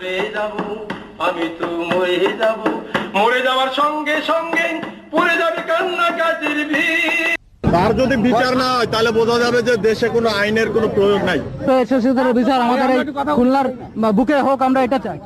মরে যাব আমি তো মরে যাব। মরে যাওয়ার সঙ্গে সঙ্গে পড়ে যাবে কান্না কাজের ভিড়। তার যদি বিচার না হয় তাহলে বোঝা যাবে যে দেশে কোনো আইনের কোনো প্রয়োগ নাই। তো বিচার আমাদের খুলনার বুকে হোক আমরা এটা চাই।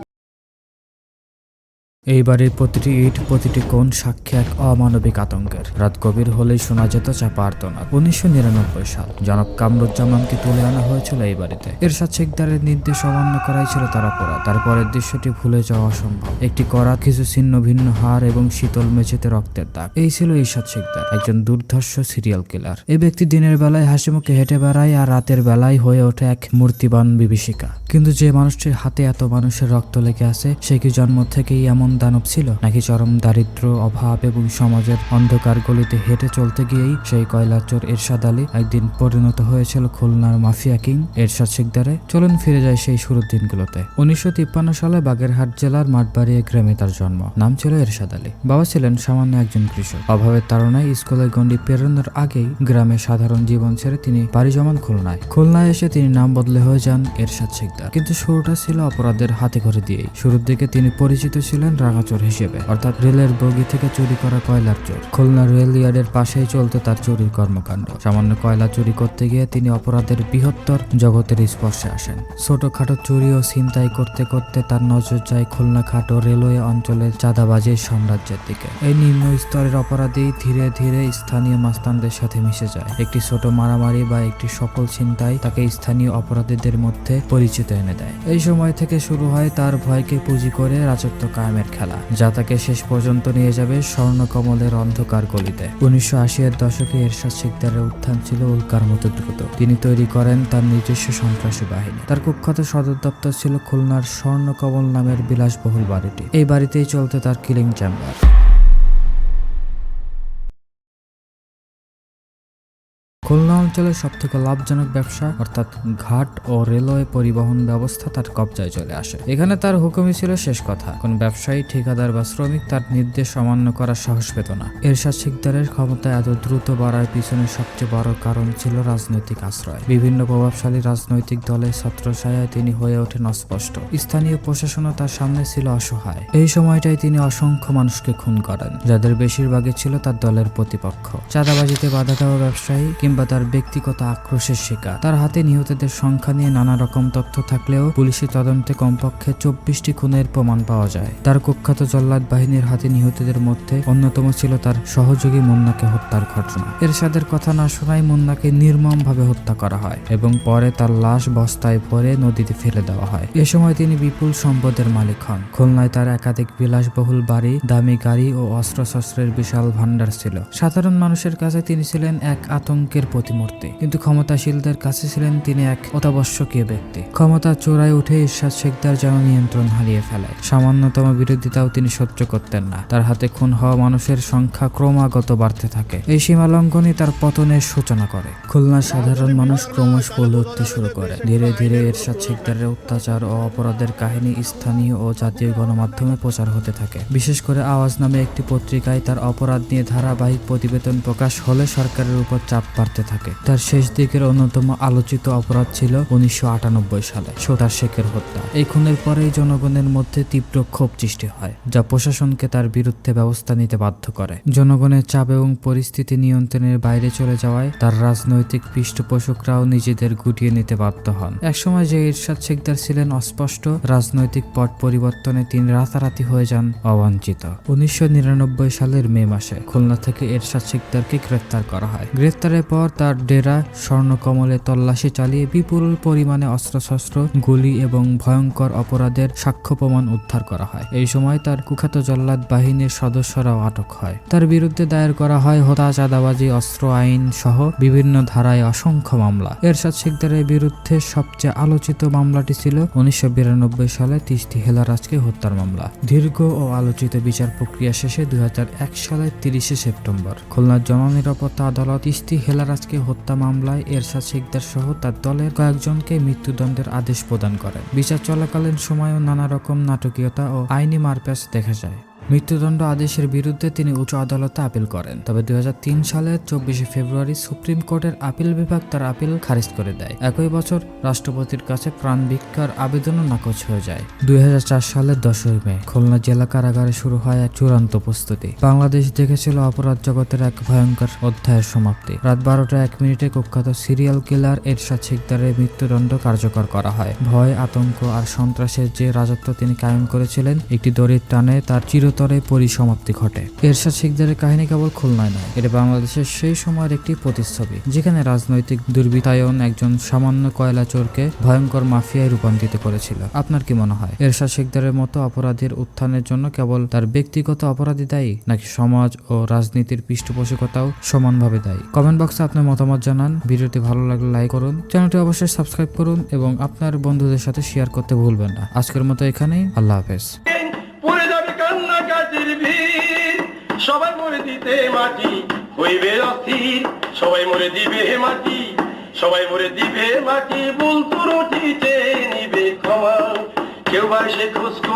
এই বাড়ির প্রতিটি ইট, প্রতিটি কোণ সাক্ষী এক অমানবিক আতঙ্কের। রাত গভীর হলেই শোনা যেত চাপা আর্তনাদ। উনিশশো নিরানব্বই সাল, জনাব কামরুজ্জামানকে তুলে আনা হয়েছিল এই বাড়িতে। এরশাদ শেখদারের নির্দেশ অমান্য করাই ছিল তার অপরাধ। তারপরের দৃশ্যটি ভুলে যাওয়া অসম্ভব। একটি করা কিছু ছিন্ন ভিন্ন হার এবং শীতল মেঝেতে রক্তের দাগ। এই ছিল ইরশাদ শেখদার, একজন দুর্ধর্ষ সিরিয়াল কিলার। এই ব্যক্তি দিনের বেলায় হাসি মুখে হেঁটে বেড়ায় আর রাতের বেলায় হয়ে ওঠে এক মূর্তিবান বিভীষিকা। কিন্তু যে মানুষটির হাতে এত মানুষের রক্ত লেগে আছে, সে কি জন্ম থেকেই এমন দানব ছিল। নাকি চরম দারিদ্র অভাব এবং সমাজের অন্ধকার গলিতে হেঁটে চলতে গিয়েই সেই কয়লাচোর এরশাদ আলী একদিন পরিণত হয়েছিল খুলনার মাফিয়া কিং এরশাদ শিকদারে। চলুন ফিরে যায় সেই শুরুর দিনগুলোতে। উনিশশো তিপ্পান্ন সালে বাগেরহাট জেলার মাঠবাড়িয়া গ্রামে তার জন্ম। নাম ছিল এরশাদ আলী। বাবা ছিলেন সামান্য একজন কৃষক। অভাবের তাড়নায় স্কুলের গণ্ডি পেরোনোর আগেই গ্রামে সাধারণ জীবন ছেড়ে তিনি বাড়ি জমান খুলনায়। খুলনায় এসে তিনি নাম বদলে হয়ে যান এরশাদ শিকদার। কিন্তু শুরুটা ছিল অপরাধের হাতে করে দিয়েই। শুরুর দিকে তিনি পরিচিত ছিলেন রাঙাচোর হিসেবে, অর্থাৎ রেলের বগি থেকে চুরি করা কয়লার চোর। খুলনা রেল ইয়ার্ডের পাশেই চলতো তার চুরির কর্মকাণ্ড। সামান্য কয়লা চুরি করতে গিয়ে তিনি অপরাধের বৃহত্তর জগতের স্পর্শে আসেন। ছোটখাটো চুরি ও ছিনতাই করতে করতে তার নজর যায় খুলনা খাটো রেলওয়ে অঞ্চলের চাঁদাবাজির সাম্রাজ্যের দিকে। এই নিম্ন স্তরের অপরাধী ধীরে ধীরে স্থানীয় মাস্তানদের সাথে মিশে যায়। একটি ছোট মারামারি বা একটি সফল ছিনতাই তাকে স্থানীয় অপরাধীদের মধ্যে পরিচিত এনে দেয়। এই সময় থেকে শুরু হয় তার ভয়কে পুঁজি করে রাজত্ব কায়েমের খেলা, যা তাকে শেষ পর্যন্ত নিয়ে যাবে স্বর্ণকমলের অন্ধকার গলিতে। উনিশশো আশি এর দশকে এরশাদ শিকদারের উত্থান ছিল উল্কার মতো দ্রুত। তিনি তৈরি করেন তার নিজস্ব সন্ত্রাসী বাহিনী। তার কুখ্যাত সদর দপ্তর ছিল খুলনার স্বর্ণকমল নামের বিলাসবহুল বাড়িটি। এই বাড়িতেই চলতে তার কিলিং চেম্বার। খুলনা অঞ্চলের সবথেকে লাভজনক ব্যবসা, অর্থাৎ ঘাট ও রেলওয়ে পরিবহন ব্যবস্থা, তার কবজায় চলে আসে। এখানে তার হুকুমই ছিল শেষ কথা। কোন ব্যবসায়ী, ঠিকাদার বা শ্রমিক তার নির্দেশ অমান্য করার সাহস পেত না। এরশাদ শিকদারের ক্ষমতা এত দ্রুত বাড়ার পিছনে সবচেয়ে বড় কারণ ছিল রাজনৈতিক আশ্রয়। বিভিন্ন প্রভাবশালী রাজনৈতিক দলের ছত্রছায়ায় তিনি হয়ে ওঠেন অস্পষ্ট। স্থানীয় প্রশাসনও তার সামনে ছিল অসহায়। এই সময়টাই তিনি অসংখ্য মানুষকে খুন করেন, যাদের বেশিরভাগই ছিল তার দলের প্রতিপক্ষ। চাঁদাবাজিতে বাধা দেওয়া ব্যবসায়ী কিংবা তার ব্যক্তিগত আক্রোশের শিকার। তার হাতে নিহতদের সংখ্যা নিয়ে নানা রকম তথ্য থাকলেও পুলিশি তদন্তে কমপক্ষে চব্বিশটি খুনের প্রমাণ পাওয়া যায়। তার কুখ্যাত জল্লাদ বাহিনীর হাতে নিহতদের মধ্যে অন্যতম ছিল তার সহযোগী মুন্নাকে হত্যার ঘটনা। এরশাদের কথা না শোনায় মুন্নাকে নির্মমভাবে হত্যা করা হয় এবং পরে তার লাশ বস্তায় ভরে নদীতে ফেলে দেওয়া হয়। এ সময় তিনি বিপুল সম্পদের মালিক হন। খুলনায় তার একাধিক বিলাসবহুল বাড়ি, দামি গাড়ি ও অস্ত্রশস্ত্রের বিশাল ভান্ডার ছিল। সাধারণ মানুষের কাছে তিনি ছিলেন এক আতঙ্কের প্রতিমূর্তি। কিন্তু ক্ষমতাশীলদের কাছে ছিলেন তিনি এক অত্যাবশ্যকীয় ব্যক্তি। ক্ষমতা চোরায় উঠে ঈশ্বর শেখদার যেন নিয়ন্ত্রণ হারিয়ে ফেলায় সামান্যতম বিরোধিতাও তিনি সহ্য করতেন না। তার হাতে খুন হওয়া মানুষের সংখ্যা ক্রমাগত বাড়তে থাকে। এই সীমা লঙ্ঘনই তার পতনের সূচনা করে। খুলনার সাধারণ মানুষ ক্রমশ বলে উঠতে শুরু করে। ধীরে ধীরে এরশাদ শেখদারের অত্যাচার ও অপরাধের কাহিনী স্থানীয় ও জাতীয় গণমাধ্যমে প্রচার হতে থাকে। বিশেষ করে আওয়াজ নামে একটি পত্রিকায় তার অপরাধ নিয়ে ধারাবাহিক প্রতিবেদন প্রকাশ হলে সরকারের উপর চাপ বাড়তে থাকে। তার শেষ দিকের অন্যতম আলোচিত অপরাধ ছিল উনিশশো আটানব্বই সালে সোতার শেখের হত্যা। এই খুনের পরেই জনগণের মধ্যে তীব্র ক্ষোভ সৃষ্টি হয়, যা প্রশাসনকে তার বিরুদ্ধে ব্যবস্থা নিতে বাধ্য করে। জনগণের চাপ এবং পরিস্থিতি নিয়ন্ত্রণের বাইরে চলে যাওয়ায় তার রাজনৈতিক পৃষ্ঠপোষকরাও নিজেদের গুটিয়ে নিতে বাধ্য হন। একসময় যে ইরশাদ শেখদার ছিলেন অস্পষ্ট, রাজনৈতিক পট পরিবর্তনে তিনি রাতারাতি হয়ে যান অবাঞ্ছিত। উনিশশো নিরানব্বই সালের মে মাসে খুলনা থেকে এরশাদ শিকদারকে গ্রেফতার করা হয়। গ্রেফতারের পর তার ডেরা স্বর্ণকমলে তল্লাশি চালিয়ে বিপুল পরিমাণে অস্ত্রশস্ত্র, গুলি এবং ভয়ঙ্কর অপরাধের সাক্ষ্য প্রমাণ উদ্ধার করা হয়। এই সময় তার কুখ্যাত জল্লাদ বাহিনীর সদস্যরাও আটক হয়। তার বিরুদ্ধে দায়ের করা হয় হত্যা, চাঁদাবাজি, অস্ত্র, আইন সহ বিভিন্ন ধারায় অসংখ্য মামলা। এরশাদ শিকদারের বিরুদ্ধে সবচেয়ে আলোচিত মামলাটি ছিল উনিশশো বিরানব্বই সালে তিস্তি হেলারাজকে হত্যার মামলা। দীর্ঘ ও আলোচিত বিচার প্রক্রিয়া শেষে দুই হাজার এক সালের তিরিশে সেপ্টেম্বর। খুলনার জননিরাপত্তা আদালত তিস্তি হেলারাজকে হত্যা মামলায় এরশাদ শিকদার সহ তার দলের কয়েকজনকে মৃত্যুদণ্ডের আদেশ প্রদান করে। বিচার চলাকালীন সময়ও নানা রকম নাটকীয়তা ও আইনি মারপ্যাচ দেখা যায়। মৃত্যুদণ্ড আদেশের বিরুদ্ধে তিনি উচ্চ আদালতে আপিল করেন। তবে দুই সালের চব্বিশে ফেব্রুয়ারি সুপ্রিম কোর্টের আপিল বিভাগ তার আপিল খারিজ করে দেয়। একই বছর রাষ্ট্রপতির কাছে প্রাণ ভিক্ষার আবেদনও নাকচ হয়ে যায়। দুই সালের দশই মে, খুলনা জেলা কারাগারে শুরু হয় এক চূড়ান্ত প্রস্তুতি। বাংলাদেশ দেখেছিল অপরাধ জগতের এক ভয়ঙ্কর অধ্যায়ের সমাপ্তি। রাত বারোটা এক মিনিটে কুখ্যাত সিরিয়াল কিলার এরশাদ শিকদারের মৃত্যুদণ্ড কার্যকর করা হয়। ভয়, আতঙ্ক আর সন্ত্রাসের যে রাজত্ব তিনি কায়েম করেছিলেন, একটি দড়ির টানে তার চিরতরে পরিসমাপ্তি ঘটে। এরশাদ শিকদারের কাহিনী কেবল খুলনায় নয়, এটা বাংলাদেশের সেই সময়ের একটি প্রতিচ্ছবি, যেখানে রাজনৈতিক দুর্বৃত্তায়ন একজন সামান্য কয়লা চোরকে ভয়ঙ্কর মাফিয়ায় রূপান্তরিত করেছিল। আপনার কি মনে হয়, এরশাদ শিকদারের মতো অপরাধীর উত্থানের জন্য কেবল তার ব্যক্তিগত অপরাধী দায়ী, নাকি সমাজ ও রাজনীতির পৃষ্ঠপোষকতাও সমানভাবে দায়ী? কমেন্ট বক্সে আপনার মতামত জানান। ভিডিওটি ভালো লাগলে লাইক করুন, চ্যানেলটি অবশ্যই সাবস্ক্রাইব করুন এবং আপনার বন্ধুদের সাথে শেয়ার করতে ভুলবেন না। আজকের মতো এখানেই, আল্লাহ হাফেজ। মরে মাটি, হইবে অস্থির। সবাই মরে দিবে মাটি, সবাই মরে দিবে মাটি। বলতো রুটি চেয়ে নিবে ক্ষমা। কেউ বা সে খোঁজ